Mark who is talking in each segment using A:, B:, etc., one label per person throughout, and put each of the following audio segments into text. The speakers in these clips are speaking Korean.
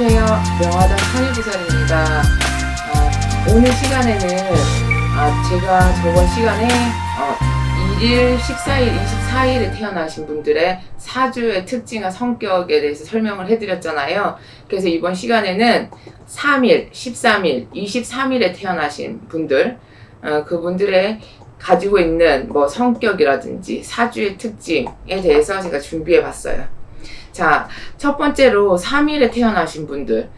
A: 안녕하세요. 명화당 천일부살입니다. 어, 오늘 시간에는 아, 제가 저번 시간에 어, 1일, 14일, 24일에 태어나신 분들의 사주의 특징과 성격에 대해서 설명을 해드렸잖아요. 그래서 이번 시간에는 3일, 13일, 23일에 태어나신 분들, 어, 그분들의 가지고 있는 뭐 성격이라든지 사주의 특징에 대해서 제가 준비해 봤어요. 자, 첫 번째로 3일에 태어나신 분들.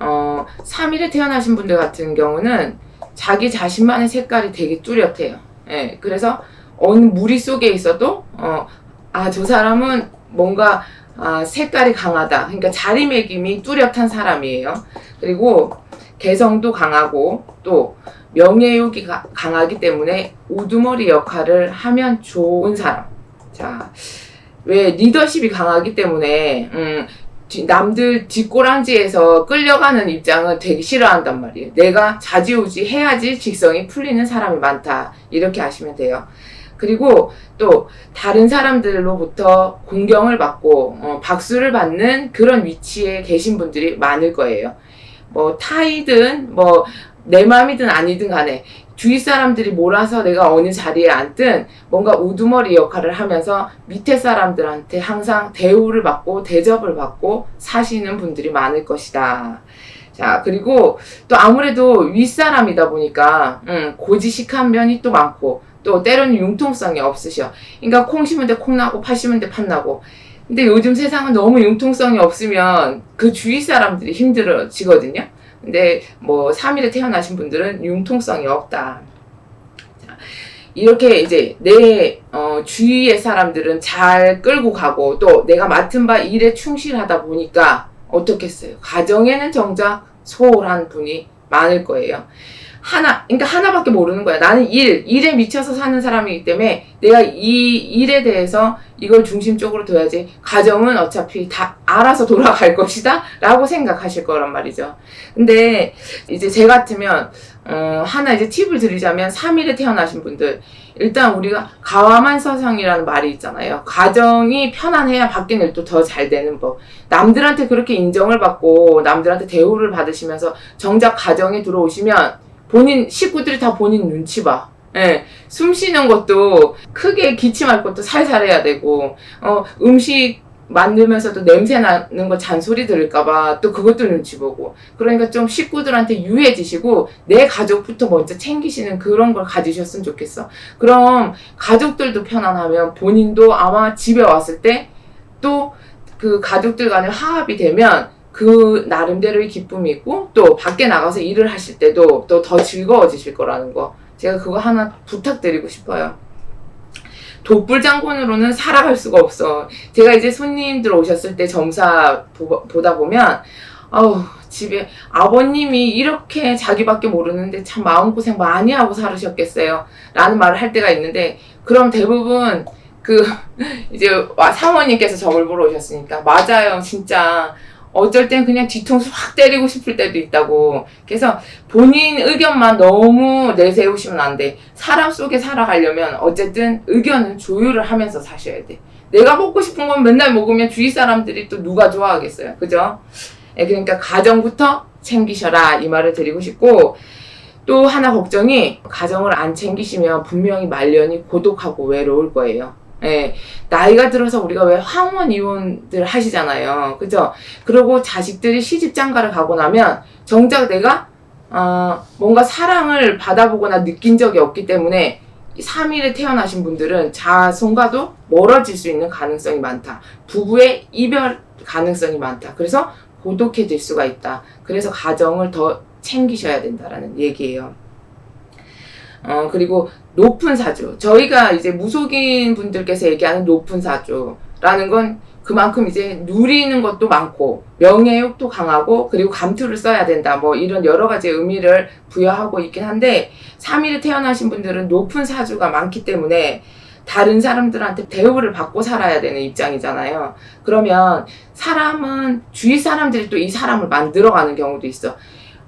A: 어, 3일에 태어나신 분들 같은 경우는 자기 자신만의 색깔이 되게 뚜렷해요. 예, 그래서 어느 무리 속에 있어도, 어, 아, 저 사람은 뭔가, 아, 색깔이 강하다. 그러니까 자리매김이 뚜렷한 사람이에요. 그리고 개성도 강하고, 또, 명예욕이 가- 강하기 때문에 우두머리 역할을 하면 좋은 사람. 자, 왜 리더십이 강하기 때문에 음, 뒤- 남들 뒷꼬랑지에서 끌려가는 입장은 되게 싫어한단 말이에요. 내가 자지우지 해야지 직성이 풀리는 사람이 많다. 이렇게 아시면 돼요. 그리고 또 다른 사람들로부터 공경을 받고 어, 박수를 받는 그런 위치에 계신 분들이 많을 거예요. 뭐 타이든 뭐 내 마음이든 아니든 간에 주위 사람들이 몰아서 내가 어느 자리에 앉든 뭔가 우두머리 역할을 하면서 밑에 사람들한테 항상 대우를 받고 대접을 받고 사시는 분들이 많을 것이다. 자, 그리고 또 아무래도 윗사람이다 보니까, 음, 고지식한 면이 또 많고, 또 때로는 융통성이 없으셔. 그러니까 콩 심은 데 콩 나고, 팥 심은 데 팥 나고. 근데 요즘 세상은 너무 융통성이 없으면 그 주위 사람들이 힘들어지거든요. 근데 뭐 3일에 태어나신 분들은 융통성이 없다. 자, 이렇게 이제 내 어, 주위의 사람들은 잘 끌고 가고 또 내가 맡은 바 일에 충실하다 보니까 어떻겠어요? 가정에는 정작 소홀한 분이 많을 거예요. 하나, 그러니까 하나밖에 모르는 거야. 나는 일, 일에 미쳐서 사는 사람이기 때문에 내가 이 일에 대해서 이걸 중심적으로 둬야지. 가정은 어차피 다 알아서 돌아갈 것이다. 라고 생각하실 거란 말이죠. 근데 이제 제 같으면, 어, 하나 이제 팁을 드리자면 3일에 태어나신 분들. 일단 우리가 가와만서성이라는 말이 있잖아요. 가정이 편안해야 밖에 일도 더 잘 되는 법. 남들한테 그렇게 인정을 받고 남들한테 대우를 받으시면서 정작 가정에 들어오시면 본인 식구들이 다 본인 눈치 봐. 예, 숨 쉬는 것도 크게 기침할 것도 살살 해야 되고, 어, 음식 만들면서도 냄새 나는 거 잔소리 들을까봐 또 그것도 눈치 보고. 그러니까 좀 식구들한테 유해지시고, 내 가족부터 먼저 챙기시는 그런 걸 가지셨으면 좋겠어. 그럼 가족들도 편안하면 본인도 아마 집에 왔을 때 또 그 가족들 간에 화합이 되면 그 나름대로의 기쁨이 있고 또 밖에 나가서 일을 하실 때도 또 더 즐거워지실 거라는 거 제가 그거 하나 부탁드리고 싶어요. 독불 장군으로는 살아갈 수가 없어. 제가 이제 손님들 오셨을 때 점사 보, 보다 보면 아우 집에 아버님이 이렇게 자기밖에 모르는데 참 마음고생 많이 하고 살으셨겠어요. 라는 말을 할 때가 있는데 그럼 대부분 그 이제 와- 사모님께서 저를 보러 오셨으니까 맞아요 진짜 어쩔 땐 그냥 뒤통수 확 때리고 싶을 때도 있다고. 그래서 본인 의견만 너무 내세우시면 안 돼. 사람 속에 살아가려면 어쨌든 의견은 조율을 하면서 사셔야 돼. 내가 먹고 싶은 건 맨날 먹으면 주위 사람들이 또 누가 좋아하겠어요? 그죠? 예, 그러니까 가정부터 챙기셔라 이 말을 드리고 싶고 또 하나 걱정이 가정을 안 챙기시면 분명히 말년이 고독하고 외로울 거예요 예, 나이가 들어서 우리가 왜 황혼 이혼들 하시잖아요. 그죠? 그리고 자식들이 시집 장가를 가고 나면 정작 내가 어, 뭔가 사랑을 받아보거나 느낀 적이 없기 때문에 3일에 태어나신 분들은 자손과도 멀어질 수 있는 가능성이 많다. 부부의 이별 가능성이 많다. 그래서 고독해질 수가 있다. 그래서 가정을 더 챙기셔야 된다라는 얘기예요. 어, 그리고 높은 사주. 저희가 이제 무속인 분들께서 얘기하는 높은 사주라는 건 그만큼 이제 누리는 것도 많고 명예욕도 강하고 그리고 감투를 써야 된다. 뭐 이런 여러 가지 의미를 부여하고 있긴 한데 3일에 태어나신 분들은 높은 사주가 많기 때문에 다른 사람들한테 대우를 받고 살아야 되는 입장이잖아요. 그러면 사람은 주위 사람들이 또 이 사람을 만들어가는 경우도 있어.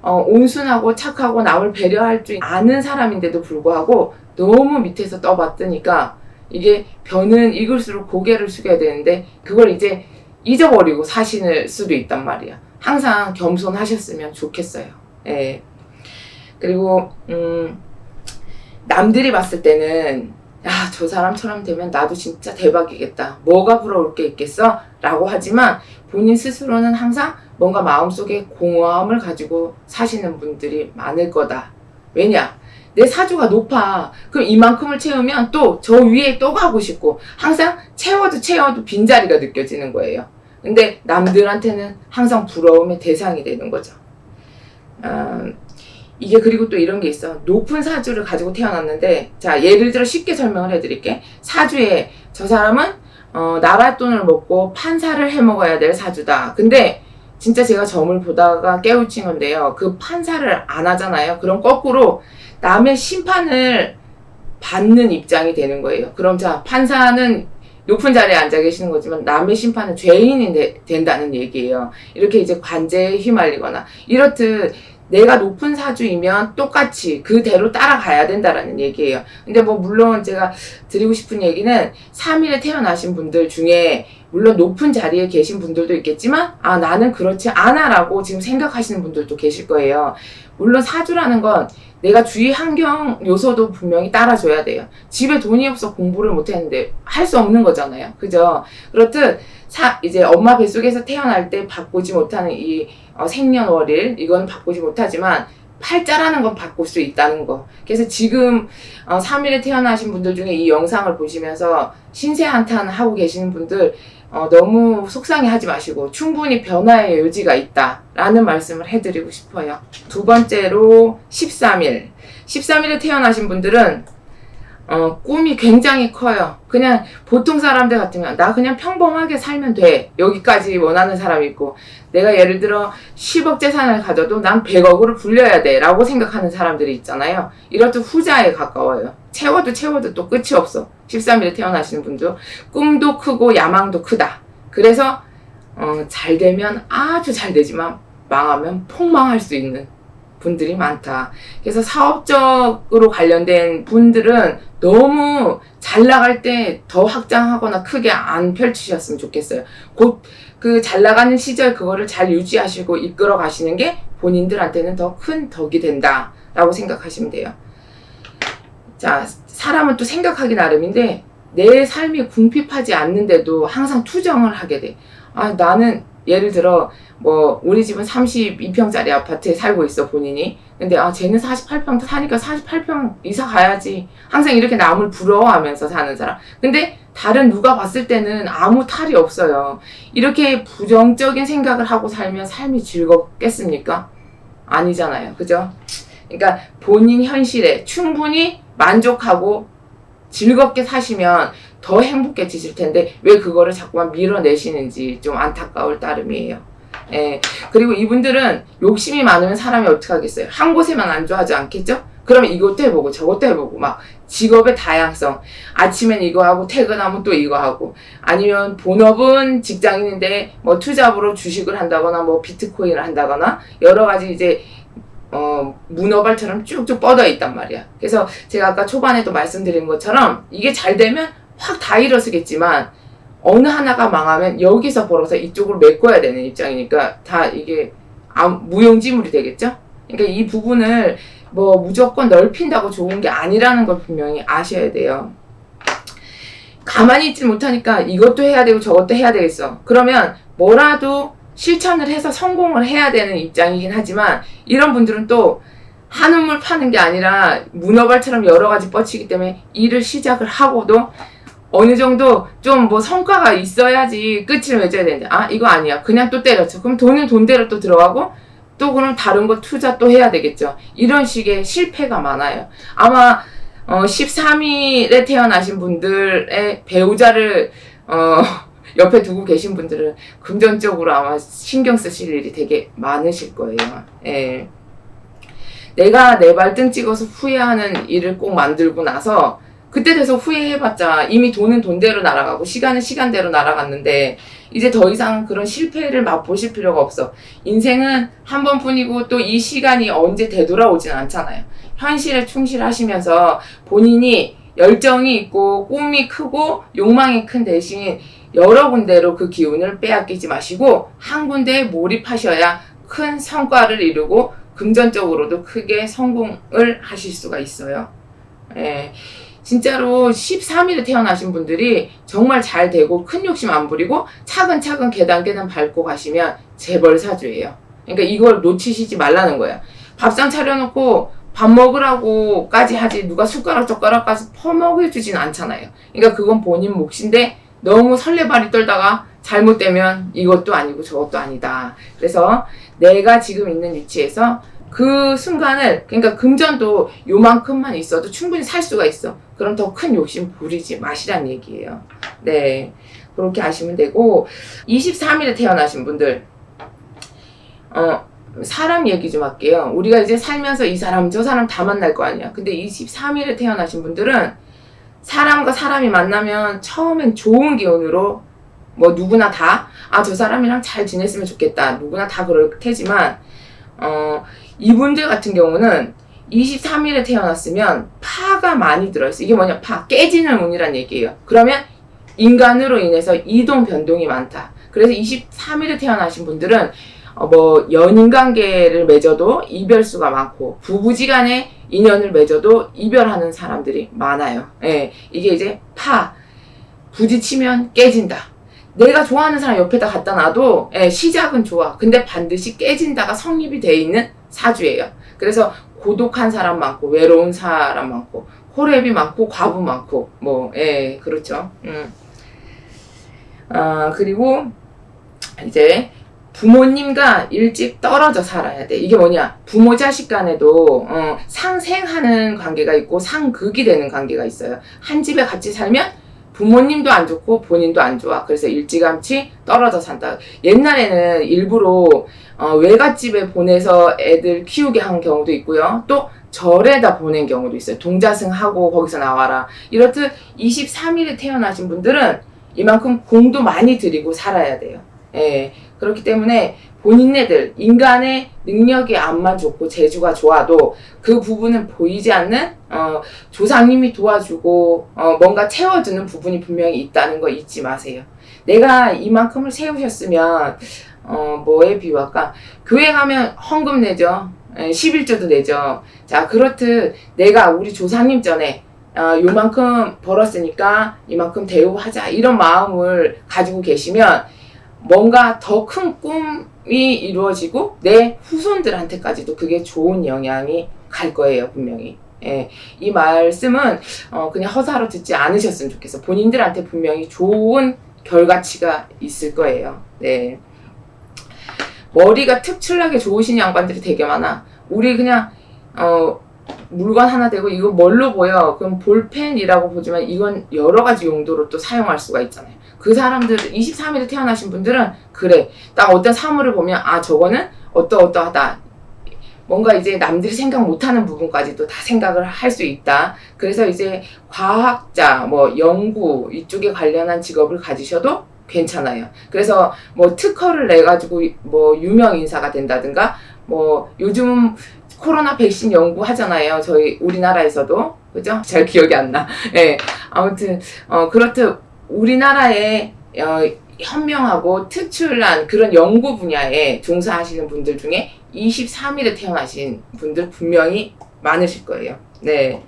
A: 어, 온순하고 착하고 남을 배려할 줄 아는 사람인데도 불구하고 너무 밑에서 떠받드니까 이게 변은 익을수록 고개를 숙여야 되는데 그걸 이제 잊어버리고 사실 수도 있단 말이야. 항상 겸손하셨으면 좋겠어요. 예. 그리고 음 남들이 봤을 때는 야, 저 사람처럼 되면 나도 진짜 대박이겠다. 뭐가 부러울 게 있겠어? 라고 하지만 본인 스스로는 항상 뭔가 마음속에 공허함을 가지고 사시는 분들이 많을 거다. 왜냐? 내 사주가 높아. 그럼 이만큼을 채우면 또 저 위에 또 가고 싶고 항상 채워도 채워도 빈자리가 느껴지는 거예요. 근데 남들한테는 항상 부러움의 대상이 되는 거죠. 음, 이게 그리고 또 이런 게 있어. 높은 사주를 가지고 태어났는데, 자, 예를 들어 쉽게 설명을 해드릴게. 사주에 저 사람은, 어, 나라 돈을 먹고 판사를 해 먹어야 될 사주다. 근데, 진짜 제가 점을 보다가 깨우친 건데요. 그 판사를 안 하잖아요. 그럼 거꾸로 남의 심판을 받는 입장이 되는 거예요. 그럼 자, 판사는 높은 자리에 앉아 계시는 거지만 남의 심판은 죄인이 되- 된다는 얘기예요. 이렇게 이제 관제에 휘말리거나 이렇듯 내가 높은 사주이면 똑같이 그대로 따라가야 된다라는 얘기예요. 근데 뭐 물론 제가 드리고 싶은 얘기는 3일에 태어나신 분들 중에 물론 높은 자리에 계신 분들도 있겠지만 아 나는 그렇지 않아라고 지금 생각하시는 분들도 계실 거예요. 물론 사주라는 건 내가 주위 환경 요소도 분명히 따라줘야 돼요. 집에 돈이 없어 공부를 못했는데 할 수 없는 거잖아요. 그죠? 그렇듯 사, 이제 엄마 뱃속에서 태어날 때 바꾸지 못하는 이 어, 생년월일 이건 바꾸지 못하지만 팔자라는 건 바꿀 수 있다는 거. 그래서 지금 어, 3일에 태어나신 분들 중에 이 영상을 보시면서 신세 한탄 하고 계시는 분들 어, 너무 속상해 하지 마시고 충분히 변화의 여지가 있다라는 말씀을 해드리고 싶어요. 두 번째로 13일. 13일에 태어나신 분들은 어, 꿈이 굉장히 커요. 그냥 보통 사람들 같으면 나 그냥 평범하게 살면 돼. 여기까지 원하는 사람이 있고 내가 예를 들어 10억 재산을 가져도 난 100억으로 불려야 돼 라고 생각하는 사람들이 있잖아요. 이렇듯 후자에 가까워요. 채워도 채워도 또 끝이 없어. 13일에 태어나시는 분도 꿈도 크고 야망도 크다. 그래서 어, 잘 되면 아주 잘 되지만 망하면 폭망할 수 있는 분들이 많다. 그래서 사업적으로 관련된 분들은 너무 잘 나갈 때 더 확장하거나 크게 안 펼치셨으면 좋겠어요. 곧 그 잘 나가는 시절 그거를 잘 유지하시고 이끌어 가시는 게 본인들한테는 더 큰 덕이 된다라고 생각하시면 돼요. 자, 사람은 또 생각하기 나름인데 내 삶이 궁핍하지 않는데도 항상 투정을 하게 돼. 아, 나는 예를 들어 뭐 우리 집은 32평짜리 아파트에 살고 있어 본인이. 근데 아 쟤는 48평 사니까 48평 이사 가야지. 항상 이렇게 남을 부러워하면서 사는 사람. 근데 다른 누가 봤을 때는 아무 탈이 없어요. 이렇게 부정적인 생각을 하고 살면 삶이 즐겁겠습니까? 아니잖아요. 그죠? 그러니까 본인 현실에 충분히 만족하고 즐겁게 사시면 더 행복해지실 텐데 왜 그거를 자꾸만 밀어내시는지 좀 안타까울 따름이에요. 예. 그리고 이분들은 욕심이 많으면 사람이 어떻게 하겠어요? 한 곳에만 안주하지 않겠죠? 그러면 이것도 해보고 저것도 해보고 막 직업의 다양성. 아침엔 이거 하고 퇴근하면 또 이거 하고 아니면 본업은 직장인인데 뭐 투잡으로 주식을 한다거나 뭐 비트코인을 한다거나 여러 가지 이제 어, 문어발처럼 쭉쭉 뻗어 있단 말이야. 그래서 제가 아까 초반에도 말씀드린 것처럼 이게 잘 되면 확 다 일어서겠지만 어느 하나가 망하면 여기서 벌어서 이쪽으로 메꿔야 되는 입장이니까 다 이게 무용지물이 되겠죠? 그러니까 이 부분을 뭐 무조건 넓힌다고 좋은 게 아니라는 걸 분명히 아셔야 돼요. 가만히 있지 못하니까 이것도 해야 되고 저것도 해야 되겠어. 그러면 뭐라도 실천을 해서 성공을 해야 되는 입장이긴 하지만 이런 분들은 또 한우물 파는 게 아니라 문어발처럼 여러 가지 뻗치기 때문에 일을 시작을 하고도 어느 정도 좀 뭐 성과가 있어야지 끝을 맺어야 되는데 아 이거 아니야. 그냥 또 때려쳐 그럼 돈은 돈대로 또 들어가고 또 그럼 다른 거 투자 또 해야 되겠죠. 이런 식의 실패가 많아요. 아마 어 13일에 태어나신 분들의 배우자를 어 옆에 두고 계신 분들은 금전적으로 아마 신경 쓰실 일이 되게 많으실 거예요. 예. 내가 내 발등 찍어서 후회하는 일을 꼭 만들고 나서 그때 돼서 후회해봤자 이미 돈은 돈대로 날아가고 시간은 시간대로 날아갔는데 이제 더 이상 그런 실패를 맛보실 필요가 없어. 인생은 한 번뿐이고 또 이 시간이 언제 되돌아오진 않잖아요. 현실에 충실하시면서 본인이 열정이 있고 꿈이 크고 욕망이 큰 대신 여러 군데로 그 기운을 빼앗기지 마시고 한 군데에 몰입하셔야 큰 성과를 이루고 금전적으로도 크게 성공을 하실 수가 있어요. 예. 진짜로 13일에 태어나신 분들이 정말 잘 되고 큰 욕심 안 부리고 차근차근 계단 계단 밟고 가시면 재벌 사주예요. 그러니까 이걸 놓치시지 말라는 거야. 밥상 차려놓고 밥 먹으라고까지 하지 누가 숟가락 젓가락까지 퍼먹여주진 않잖아요. 그러니까 그건 본인 몫인데 너무 설레발이 떨다가 잘못되면 이것도 아니고 저것도 아니다. 그래서 내가 지금 있는 위치에서 그 순간을 그러니까 금전도 요만큼만 있어도 충분히 살 수가 있어. 그럼 더 큰 욕심 부리지 마시란 얘기예요. 네. 그렇게 하시면 되고 23일에 태어나신 분들 어 사람 얘기 좀 할게요. 우리가 이제 살면서 이 사람 저 사람 다 만날 거 아니야. 근데 23일에 태어나신 분들은 사람과 사람이 만나면 처음엔 좋은 기운으로 뭐 누구나 다 아 저 사람이랑 잘 지냈으면 좋겠다. 누구나 다 그럴 테지만 어 이분들 같은 경우는 23일에 태어났으면 파가 많이 들어있어. 이게 뭐냐? 파. 깨지는 운이란 얘기예요. 그러면 인간으로 인해서 이동 변동이 많다. 그래서 23일에 태어나신 분들은 어, 뭐 연인 관계를 맺어도 이별수가 많고 부부지간에 인연을 맺어도 이별하는 사람들이 많아요. 예, 이게 이제 파 부딪히면 깨진다. 내가 좋아하는 사람 옆에다 갖다 놔도 예, 시작은 좋아. 근데 반드시 깨진다가 성립이 돼 있는 사주예요. 그래서 고독한 사람 많고 외로운 사람 많고 호랩이 많고 과부 많고 뭐 예, 그렇죠. 음. 아 그리고 이제 부모님과 일찍 떨어져 살아야 돼. 이게 뭐냐? 부모 자식 간에도 어, 상생하는 관계가 있고 상극이 되는 관계가 있어요. 한 집에 같이 살면 부모님도 안 좋고 본인도 안 좋아. 그래서 일찌감치 떨어져 산다. 옛날에는 일부러 어, 외갓집에 보내서 애들 키우게 한 경우도 있고요. 또 절에다 보낸 경우도 있어요. 동자승하고 거기서 나와라. 이렇듯 23일에 태어나신 분들은 이만큼 공도 많이 들이고 살아야 돼요. 예. 그렇기 때문에 본인네들 인간의 능력이 안만 좋고 재주가 좋아도 그 부분은 보이지 않는 어, 조상님이 도와주고 어, 뭔가 채워주는 부분이 분명히 있다는 거 잊지 마세요. 내가 이만큼을 세우셨으면 어, 뭐에 비유할까? 교회 가면 헌금 내죠. 예, 11조도 내죠. 자, 그렇듯 내가 우리 조상님 전에 어, 요만큼 벌었으니까 이만큼 대우하자 이런 마음을 가지고 계시면 뭔가 더 큰 꿈 이 이루어지고 내 후손들한테까지도 그게 좋은 영향이 갈 거예요 분명히. 예, 이 말씀은 어, 그냥 허사로 듣지 않으셨으면 좋겠어. 본인들한테 분명히 좋은 결과치가 있을 거예요. 네. 머리가 특출나게 좋으신 양반들이 되게 많아. 우리 그냥 어 물건 하나 되고 이거 뭘로 보여? 그럼 볼펜이라고 보지만 이건 여러 가지 용도로 또 사용할 수가 있잖아요. 그 사람들 23일에 태어나신 분들은 그래 딱 어떤 사물을 보면 아 저거는 어떠어떠하다 뭔가 이제 남들이 생각 못하는 부분까지도 다 생각을 할 수 있다. 그래서 이제 과학자, 뭐 연구 이쪽에 관련한 직업을 가지셔도 괜찮아요. 그래서 뭐 특허를 내 가지고 뭐 유명 인사가 된다든가 뭐 요즘 코로나 백신 연구 하잖아요. 저희 우리나라에서도 그죠? 잘 기억이 안 나. 예. 아무튼 어 그렇듯 우리나라에 어, 현명하고 특출난 그런 연구 분야에 종사하시는 분들 중에 23일에 태어나신 분들 분명히 많으실 거예요. 네.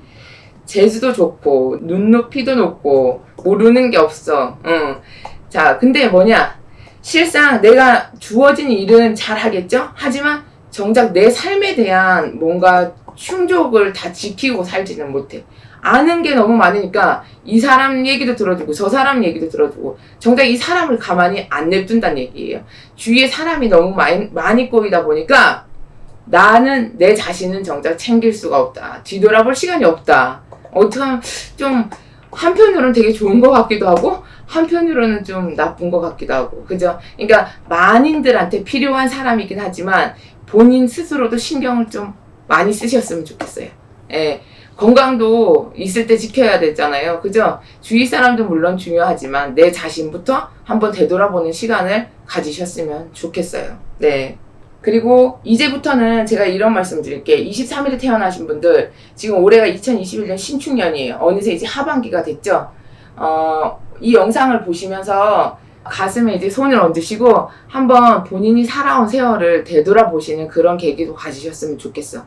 A: 재주도 좋고 눈높이도 높고 모르는 게 없어. 응. 자, 근데 뭐냐? 실상 내가 주어진 일은 잘 하겠죠? 하지만 정작 내 삶에 대한 뭔가 충족을 다 지키고 살지는 못해. 아는 게 너무 많으니까 이 사람 얘기도 들어주고 저 사람 얘기도 들어주고 정작 이 사람을 가만히 안 냅둔다는 얘기예요. 주위에 사람이 너무 많이, 많이 꼬이다 보니까 나는 내 자신은 정작 챙길 수가 없다. 뒤돌아볼 시간이 없다. 어떻게 하면 좀 한편으로는 되게 좋은 것 같기도 하고 한편으로는 좀 나쁜 것 같기도 하고 그죠? 그러니까 만인들한테 필요한 사람이긴 하지만 본인 스스로도 신경을 좀 많이 쓰셨으면 좋겠어요. 예. 건강도 있을 때 지켜야 되잖아요. 그죠? 주위 사람도 물론 중요하지만 내 자신부터 한번 되돌아보는 시간을 가지셨으면 좋겠어요. 네. 그리고 이제부터는 제가 이런 말씀 드릴게요. 23일에 태어나신 분들, 지금 올해가 2021년 신축년이에요. 어느새 이제 하반기가 됐죠? 어, 이 영상을 보시면서 가슴에 이제 손을 얹으시고 한번 본인이 살아온 세월을 되돌아보시는 그런 계기도 가지셨으면 좋겠어.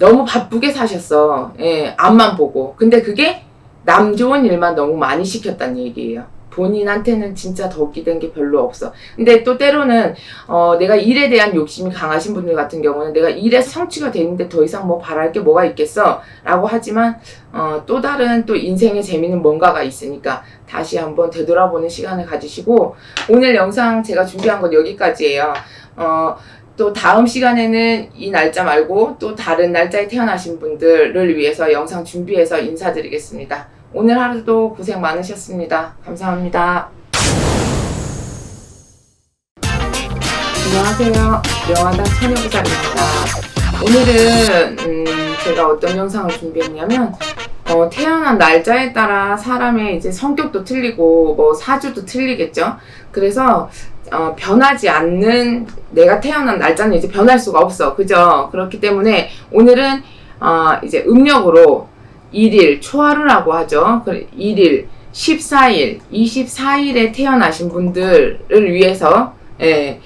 A: 너무 바쁘게 사셨어. 예, 앞만 보고. 근데 그게 남 좋은 일만 너무 많이 시켰다는 얘기예요. 본인한테는 진짜 덕이 된 게 별로 없어. 근데 또 때로는 어, 내가 일에 대한 욕심이 강하신 분들 같은 경우는 내가 일에 성취가 되는데 더 이상 뭐 바랄 게 뭐가 있겠어? 라고 하지만 어, 또 다른 또 인생의 재미는 뭔가가 있으니까 다시 한번 되돌아보는 시간을 가지시고 오늘 영상 제가 준비한 건 여기까지예요. 어, 또 다음 시간에는 이 날짜 말고 또 다른 날짜에 태어나신 분들을 위해서 영상 준비해서 인사드리겠습니다. 오늘 하루도 고생 많으셨습니다. 감사합니다. 안녕하세요. 영화당 처녀부살입니다. 오늘은 음, 제가 어떤 영상을 준비했냐면 어, 태어난 날짜에 따라 사람의 이제 성격도 틀리고 뭐 사주도 틀리겠죠. 그래서 어, 변하지 않는 내가 태어난 날짜는 이제 변할 수가 없어. 그죠? 그렇기 때문에 오늘은 어, 이제 음력으로 1일 초하루라고 하죠. 1일, 14일, 24일에 태어나신 분들을 위해서 예,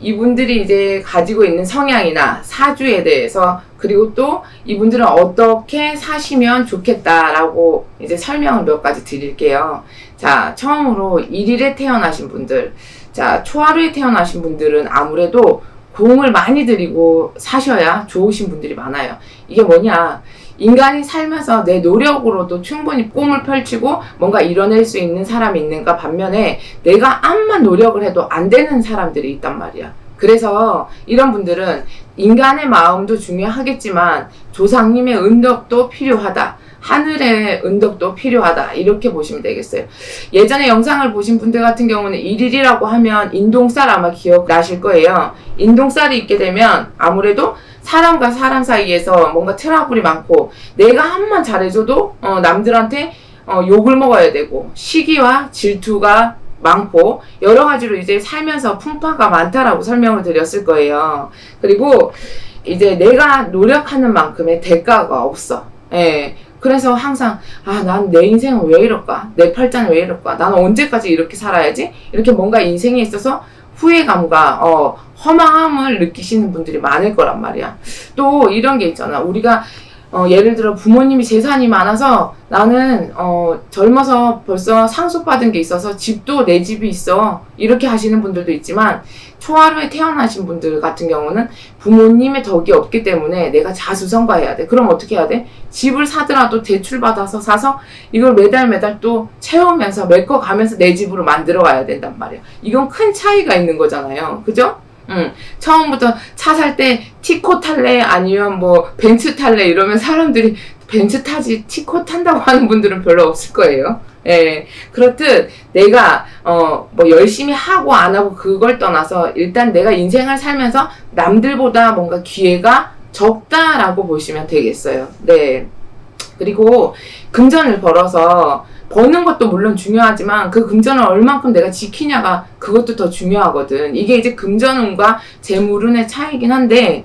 A: 이분들이 이제 가지고 있는 성향이나 사주에 대해서 그리고 또 이분들은 어떻게 사시면 좋겠다라고 이제 설명을 몇 가지 드릴게요. 자, 처음으로 1일에 태어나신 분들. 자, 초하루에 태어나신 분들은 아무래도 공을 많이 들이고 사셔야 좋으신 분들이 많아요. 이게 뭐냐? 인간이 살면서 내 노력으로도 충분히 꿈을 펼치고 뭔가 이뤄낼 수 있는 사람이 있는가 반면에 내가 암만 노력을 해도 안 되는 사람들이 있단 말이야. 그래서 이런 분들은 인간의 마음도 중요하겠지만 조상님의 은덕도 필요하다. 하늘의 은덕도 필요하다. 이렇게 보시면 되겠어요. 예전에 영상을 보신 분들 같은 경우는 일일이라고 하면 인동쌀 아마 기억나실 거예요. 인동쌀이 있게 되면 아무래도 사람과 사람 사이에서 뭔가 트러블이 많고 내가 한만 잘해줘도 어, 남들한테 어, 욕을 먹어야 되고 시기와 질투가 많고 여러 가지로 이제 살면서 풍파가 많다라고 설명을 드렸을 거예요. 그리고 이제 내가 노력하는 만큼의 대가가 없어. 예. 그래서 항상 아 난 내 인생은 왜 이럴까? 내 팔자는 왜 이럴까? 나는 언제까지 이렇게 살아야지? 이렇게 뭔가 인생에 있어서 후회감과 어, 허망함을 느끼시는 분들이 많을 거란 말이야. 또 이런 게 있잖아. 우리가 어, 예를 들어 부모님이 재산이 많아서 나는 어, 젊어서 벌써 상속받은 게 있어서 집도 내 집이 있어 이렇게 하시는 분들도 있지만 초하루에 태어나신 분들 같은 경우는 부모님의 덕이 없기 때문에 내가 자수성가해야 돼. 그럼 어떻게 해야 돼? 집을 사더라도 대출 받아서 사서 이걸 매달 매달 또 채우면서 메꿔가면서 내 집으로 만들어 가야 된단 말이야. 이건 큰 차이가 있는 거잖아요. 그죠? 응. 처음부터 차 살 때 티코 탈래 아니면 뭐 벤츠 탈래 이러면 사람들이 벤츠 타지 티코 탄다고 하는 분들은 별로 없을 거예요. 예. 그렇듯 내가 어 뭐 열심히 하고 안 하고 그걸 떠나서 일단 내가 인생을 살면서 남들보다 뭔가 기회가 적다라고 보시면 되겠어요. 네. 그리고 금전을 벌어서 버는 것도 물론 중요하지만 그 금전을 얼만큼 내가 지키냐가 그것도 더 중요하거든. 이게 이제 금전운과 재물운의 차이긴 한데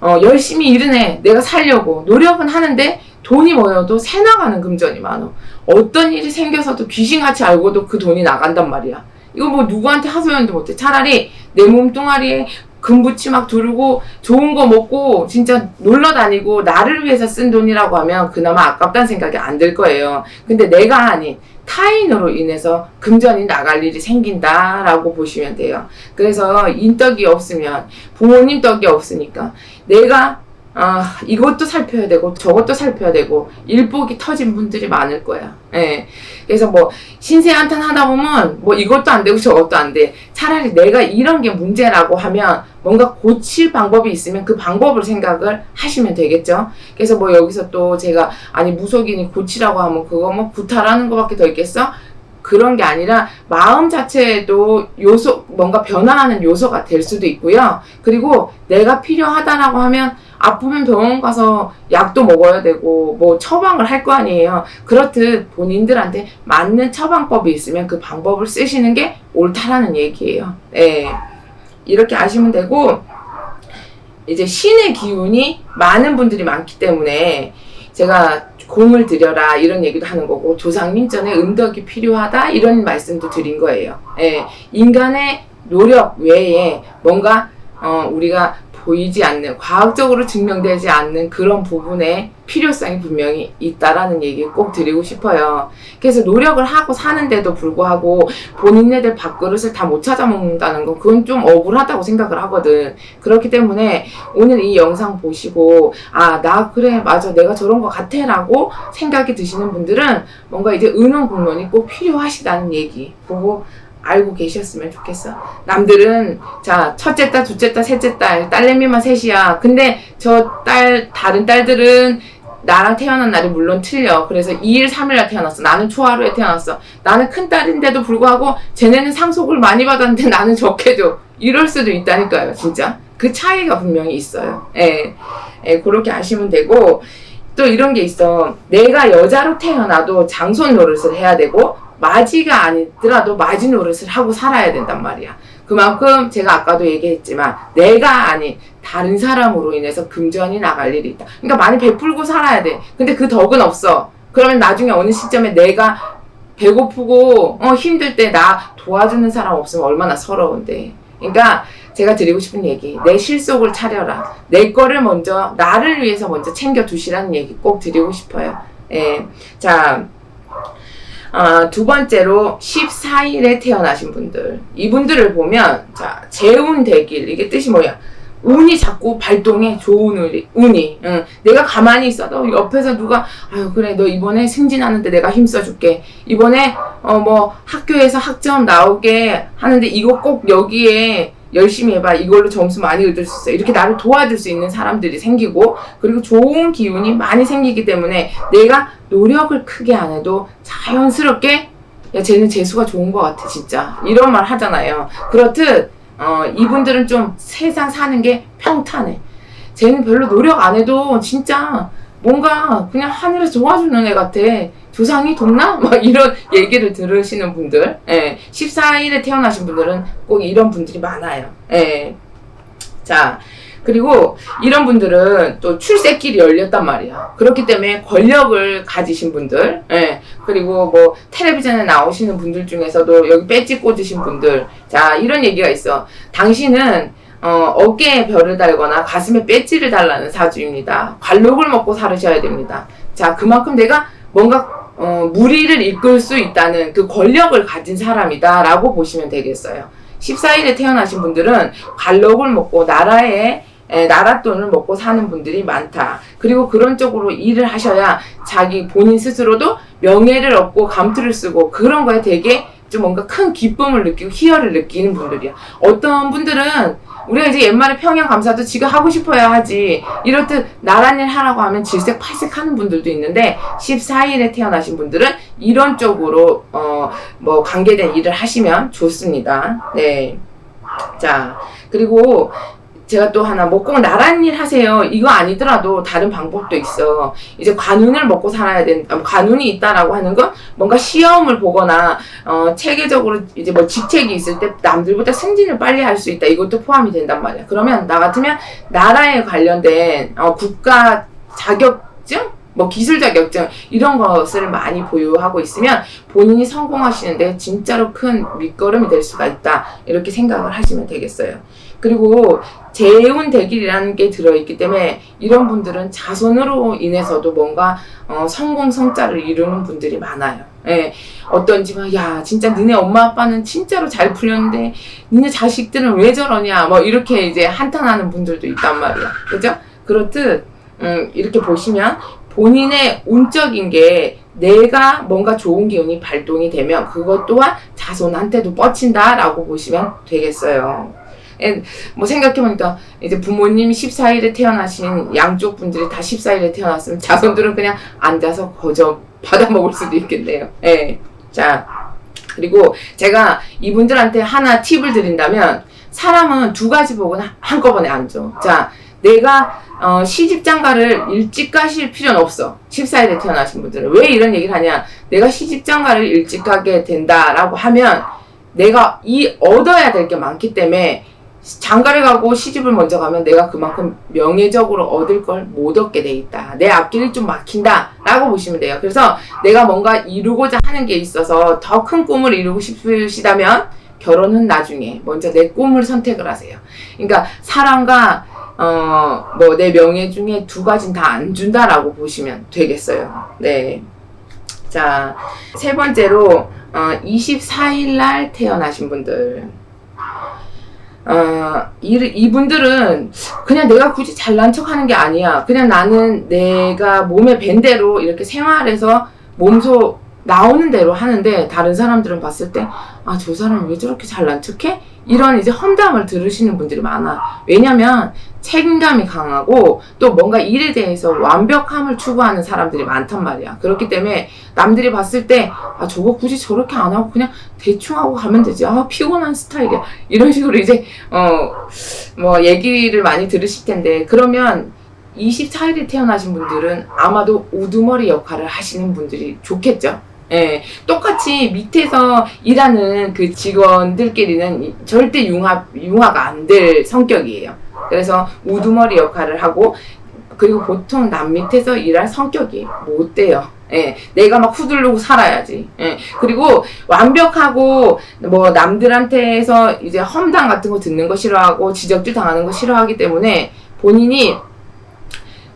A: 어, 열심히 일은 해. 내가 살려고 노력은 하는데 돈이 모여도 새 나가는 금전이 많아. 어떤 일이 생겨서도 귀신같이 알고도 그 돈이 나간단 말이야. 이거 뭐 누구한테 하소연도 못해. 차라리 내 몸뚱아리에 금붙이 막 두르고 좋은 거 먹고 진짜 놀러 다니고 나를 위해서 쓴 돈이라고 하면 그나마 아깝다는 생각이 안 들 거예요. 근데 내가 아닌 타인으로 인해서 금전이 나갈 일이 생긴다라고 보시면 돼요. 그래서 인덕이 없으면 부모님 덕이 없으니까 내가 아, 이것도 살펴야 되고, 저것도 살펴야 되고, 일복이 터진 분들이 많을 거야. 예. 그래서 뭐, 신세한탄 하다 보면, 뭐, 이것도 안 되고, 저것도 안 돼. 차라리 내가 이런 게 문제라고 하면, 뭔가 고칠 방법이 있으면 그 방법을 생각을 하시면 되겠죠. 그래서 뭐, 여기서 또 제가, 아니, 무속인이 고치라고 하면 그거 뭐, 구타라는 거밖에 더 있겠어? 그런 게 아니라 마음 자체에도 요소 뭔가 변화하는 요소가 될 수도 있고요. 그리고 내가 필요하다라고 하면 아프면 병원 가서 약도 먹어야 되고 뭐 처방을 할 거 아니에요. 그렇듯 본인들한테 맞는 처방법이 있으면 그 방법을 쓰시는 게 옳다라는 얘기예요. 네. 이렇게 아시면 되고 이제 신의 기운이 많은 분들이 많기 때문에 제가 공을 들여라 이런 얘기도 하는 거고 조상님 전에 은덕이 필요하다 이런 말씀도 드린 거예요. 예, 인간의 노력 외에 뭔가 어, 우리가 보이지 않는 과학적으로 증명되지 않는 그런 부분에 필요성이 분명히 있다라는 얘기 꼭 드리고 싶어요. 그래서 노력을 하고 사는데도 불구하고 본인네들 밥그릇을 다 못 찾아 먹는다는 건 그건 좀 억울하다고 생각을 하거든. 그렇기 때문에 오늘 이 영상 보시고 아 나 그래 맞아 내가 저런 거 같아라고 생각이 드시는 분들은 뭔가 이제 은원 공론이 꼭 필요하시다는 얘기 보고 알고 계셨으면 좋겠어. 남들은 자 첫째 딸, 둘째 딸, 셋째 딸, 딸내미만 셋이야. 근데 저 딸 다른 딸들은 나랑 태어난 날이 물론 틀려. 그래서 2일, 3일날 태어났어. 나는 초하루에 태어났어. 나는 큰 딸인데도 불구하고 쟤네는 상속을 많이 받았는데 나는 적게도 이럴 수도 있다니까요, 진짜. 그 차이가 분명히 있어요. 예, 예, 그렇게 아시면 되고 또 이런 게 있어. 내가 여자로 태어나도 장손 노릇을 해야 되고 마지가 아니더라도 마지 노릇을 하고 살아야 된단 말이야. 그만큼 제가 아까도 얘기했지만 내가 아닌 다른 사람으로 인해서 금전이 나갈 일이 있다. 그러니까 많이 베풀고 살아야 돼. 근데 그 덕은 없어. 그러면 나중에 어느 시점에 내가 배고프고 어, 힘들 때 나 도와주는 사람 없으면 얼마나 서러운데. 그러니까 제가 드리고 싶은 얘기, 내 실속을 차려라. 내 거를 먼저 나를 위해서 먼저 챙겨 두시라는 얘기 꼭 드리고 싶어요. 예, 자. 아, 두 번째로 14일에 태어나신 분들. 이분들을 보면, 자, 재운 대길. 이게 뜻이 뭐야? 운이 자꾸 발동해. 좋은 운이. 운이. 응. 내가 가만히 있어도 옆에서 누가, 아유, 그래, 너 이번에 승진하는데 내가 힘써줄게. 이번에, 어, 뭐, 학교에서 학점 나오게 하는데 이거 꼭 여기에 열심히 해봐. 이걸로 점수 많이 얻을 수 있어. 이렇게 나를 도와줄 수 있는 사람들이 생기고, 그리고 좋은 기운이 많이 생기기 때문에 내가 노력을 크게 안 해도 자연스럽게, 야, 쟤는 재수가 좋은 것 같아, 진짜. 이런 말 하잖아요. 그렇듯, 어, 이분들은 좀 세상 사는 게 평탄해. 쟤는 별로 노력 안 해도 진짜 뭔가 그냥 하늘에서 도와주는 애 같아. 조상이 돕나? 막 이런 얘기를 들으시는 분들. 예. 14일에 태어나신 분들은 꼭 이런 분들이 많아요. 예. 자, 그리고 이런 분들은 또 출세길이 열렸단 말이야. 그렇기 때문에 권력을 가지신 분들, 예. 그리고 뭐 텔레비전에 나오시는 분들 중에서도 여기 배지 꽂으신 분들, 자, 이런 얘기가 있어. 당신은 어, 어깨에 별을 달거나 가슴에 배지를 달라는 사주입니다. 관록을 먹고 살으셔야 됩니다. 자, 그만큼 내가 뭔가 어, 무리를 이끌 수 있다는 그 권력을 가진 사람이다 라고 보시면 되겠어요. 14일에 태어나신 분들은 관록을 먹고 나라의 에, 나라 돈을 먹고 사는 분들이 많다. 그리고 그런 쪽으로 일을 하셔야 자기 본인 스스로도 명예를 얻고 감투를 쓰고 그런 거에 되게 좀 뭔가 큰 기쁨을 느끼고 희열을 느끼는 분들이야. 어떤 분들은 우리가 이제 옛말에 평양 감사도 지가 하고 싶어야 하지. 이렇듯 나란 일 하라고 하면 질색 팔색 하는 분들도 있는데 14일에 태어나신 분들은 이런 쪽으로 어 뭐 관계된 일을 하시면 좋습니다. 네. 자, 그리고 제가 또 하나 뭐꼭 나란 일 하세요. 이거 아니더라도 다른 방법도 있어. 이제 관운을 먹고 살아야 된다 관운이 있다라고 하는 건 뭔가 시험을 보거나 어 체계적으로 이제 뭐 직책이 있을 때 남들보다 승진을 빨리 할 수 있다. 이것도 포함이 된단 말이야. 그러면 나 같으면 나라에 관련된 어 국가 자격증? 뭐 기술 자격증 이런 것을 많이 보유하고 있으면 본인이 성공하시는데 진짜로 큰 밑거름이 될 수가 있다. 이렇게 생각을 하시면 되겠어요. 그리고 재운 대길이라는 게 들어있기 때문에 이런 분들은 자손으로 인해서도 뭔가 어, 성공 성자를 이루는 분들이 많아요. 예, 어떤 집은 야 진짜 너네 엄마 아빠는 진짜로 잘 풀렸는데 니네 자식들은 왜 저러냐 뭐 이렇게 이제 한탄하는 분들도 있단 말이야. 그죠? 그렇듯 음, 이렇게 보시면 본인의 운적인 게 내가 뭔가 좋은 기운이 발동이 되면 그것 또한 자손한테도 뻗친다라고 보시면 되겠어요. 에, 뭐 생각해보니까 이제 부모님이 14일에 태어나신 양쪽 분들이 다 14일에 태어났으면 자손들은 그냥 앉아서 거저 받아 먹을 수도 있겠네요. 예. 자, 그리고 제가 이분들한테 하나 팁을 드린다면 사람은 두 가지 복은 한- 한꺼번에 안 줘. 자, 내가 어, 시집장가를 일찍 가실 필요는 없어. 14일에 태어나신 분들은. 왜 이런 얘기를 하냐. 내가 시집장가를 일찍 가게 된다라고 하면 내가 이 얻어야 될 게 많기 때문에 장가를 가고 시집을 먼저 가면 내가 그만큼 명예적으로 얻을 걸 못 얻게 돼 있다. 내 앞길이 좀 막힌다. 라고 보시면 돼요. 그래서 내가 뭔가 이루고자 하는 게 있어서 더 큰 꿈을 이루고 싶으시다면 결혼은 나중에 먼저 내 꿈을 선택을 하세요. 그러니까 사랑과 어, 뭐, 내 명예 중에 두 가지는 다 안 준다라고 보시면 되겠어요. 네. 자, 세 번째로, 어, 24일 날 태어나신 분들. 어, 이, 이분들은 그냥 내가 굳이 잘난 척 하는 게 아니야. 그냥 나는 내가 몸에 밴 대로 이렇게 생활해서 몸소 나오는 대로 하는데 다른 사람들은 봤을 때 아, 저 사람 왜 저렇게 잘난 척해? 이런 이제 험담을 들으시는 분들이 많아. 왜냐면 책임감이 강하고 또 뭔가 일에 대해서 완벽함을 추구하는 사람들이 많단 말이야. 그렇기 때문에 남들이 봤을 때 아, 저거 굳이 저렇게 안 하고 그냥 대충 하고 가면 되지. 아, 피곤한 스타일이야. 이런 식으로 이제 어, 뭐 얘기를 많이 들으실 텐데 그러면 24일에 태어나신 분들은 아마도 우두머리 역할을 하시는 분들이 좋겠죠. 예, 똑같이 밑에서 일하는 그 직원들끼리는 이- 절대 융합, 융화가 안 될 성격이에요. 그래서 우두머리 역할을 하고, 그리고 보통 남 밑에서 일할 성격이 못 돼요. 예, 내가 막 후들르고 살아야지. 예, 그리고 완벽하고, 뭐, 남들한테서 이제 험담 같은 거 듣는 거 싫어하고, 지적질 당하는 거 싫어하기 때문에 본인이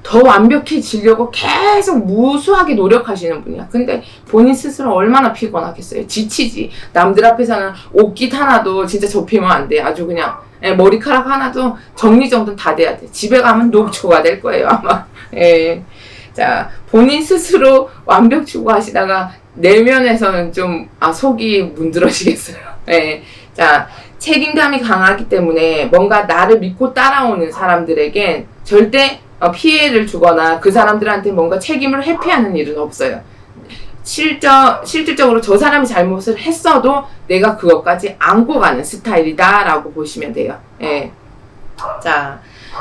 A: 더 완벽해지려고 계속 무수하게 노력하시는 분이야. 근데 본인 스스로 얼마나 피곤하겠어요. 지치지. 남들 앞에서는 옷깃 하나도 진짜 접히면 안 돼. 아주 그냥 예, 머리카락 하나도 정리정돈 다 돼야 돼. 집에 가면 녹초가 될 거예요 아마. 예. 자 본인 스스로 완벽 추구하시다가 내면에서는 좀 아 속이 문드러지겠어요. 예. 자 책임감이 강하기 때문에 뭔가 나를 믿고 따라오는 사람들에겐 절대 어, 피해를 주거나 그 사람들한테 뭔가 책임을 회피하는 일은 없어요. 실적, 실질적으로 저 사람이 잘못을 했어도 내가 그것까지 안고 가는 스타일이다라고 보시면 돼요. 예. 자,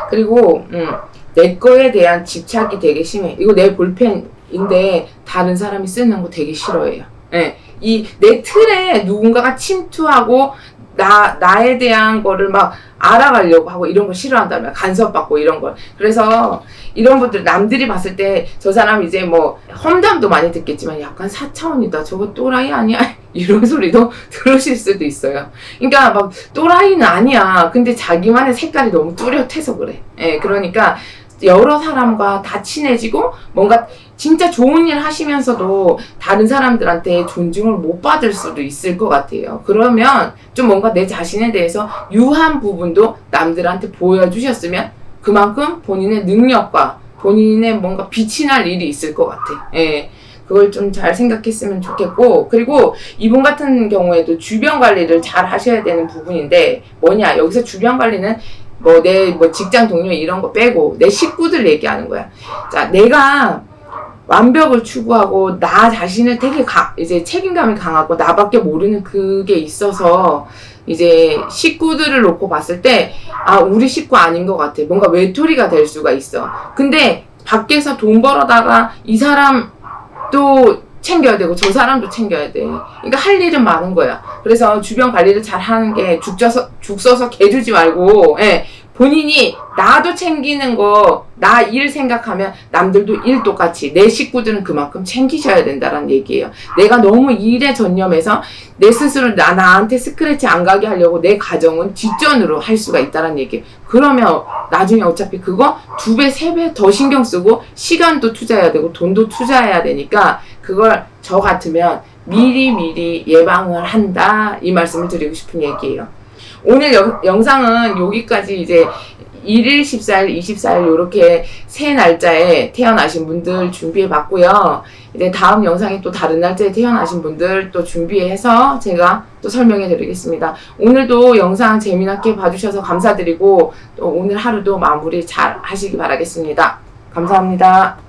A: 그리고, 음, 내 거에 대한 집착이 되게 심해. 이거 내 볼펜인데 다른 사람이 쓰는 거 되게 싫어해요. 예. 이 내 틀에 누군가가 침투하고 나, 나에 대한 거를 막 알아가려고 하고 이런 거 싫어한다면 간섭받고 이런 걸. 그래서 이런 분들 남들이 봤을 때 저 사람 이제 뭐 험담도 많이 듣겠지만 약간 사차원이다. 저거 또라이 아니야? 이런 소리도 들으실 수도 있어요. 그러니까 막 또라이는 아니야. 근데 자기만의 색깔이 너무 뚜렷해서 그래. 예, 그러니까 여러 사람과 다 친해지고 뭔가 진짜 좋은 일 하시면서도 다른 사람들한테 존중을 못 받을 수도 있을 것 같아요. 그러면 좀 뭔가 내 자신에 대해서 유한 부분도 남들한테 보여주셨으면 그만큼 본인의 능력과 본인의 뭔가 빛이 날 일이 있을 것 같아. 예. 그걸 좀 잘 생각했으면 좋겠고, 그리고 이분 같은 경우에도 주변 관리를 잘 하셔야 되는 부분인데, 뭐냐, 여기서 주변 관리는 뭐 내 뭐 직장 동료 이런 거 빼고 내 식구들 얘기하는 거야. 자, 내가 완벽을 추구하고 나 자신을 되게 가, 이제 책임감이 강하고 나밖에 모르는 그게 있어서 이제 식구들을 놓고 봤을 때 아, 우리 식구 아닌 것 같아. 뭔가 외톨이가 될 수가 있어. 근데 밖에서 돈 벌어다가 이 사람 또 챙겨야 되고 저 사람도 챙겨야 돼. 그러니까 할 일은 많은 거야. 그래서 주변 관리를 잘 하는 게 죽져서 죽 써서 개주지 말고 예. 본인이 나도 챙기는 거 나 일 생각하면 남들도 일 똑같이 내 식구들은 그만큼 챙기셔야 된다라는 얘기예요. 내가 너무 일에 전념해서 내 스스로 나 나한테 스크래치 안 가게 하려고 내 가정은 뒷전으로 할 수가 있다라는 얘기. 그러면 나중에 어차피 그거 두 배, 세 배 더 신경 쓰고 시간도 투자해야 되고 돈도 투자해야 되니까 그걸 저 같으면 미리 미리 예방을 한다 이 말씀을 드리고 싶은 얘기예요. 오늘 영, 영상은 여기까지 이제 1일, 14일, 24일 이렇게 세 날짜에 태어나신 분들 준비해 봤고요. 이제 다음 영상이 또 다른 날짜에 태어나신 분들 또 준비해서 제가 또 설명해 드리겠습니다. 오늘도 영상 재미나게 봐주셔서 감사드리고 또 오늘 하루도 마무리 잘 하시기 바라겠습니다. 감사합니다.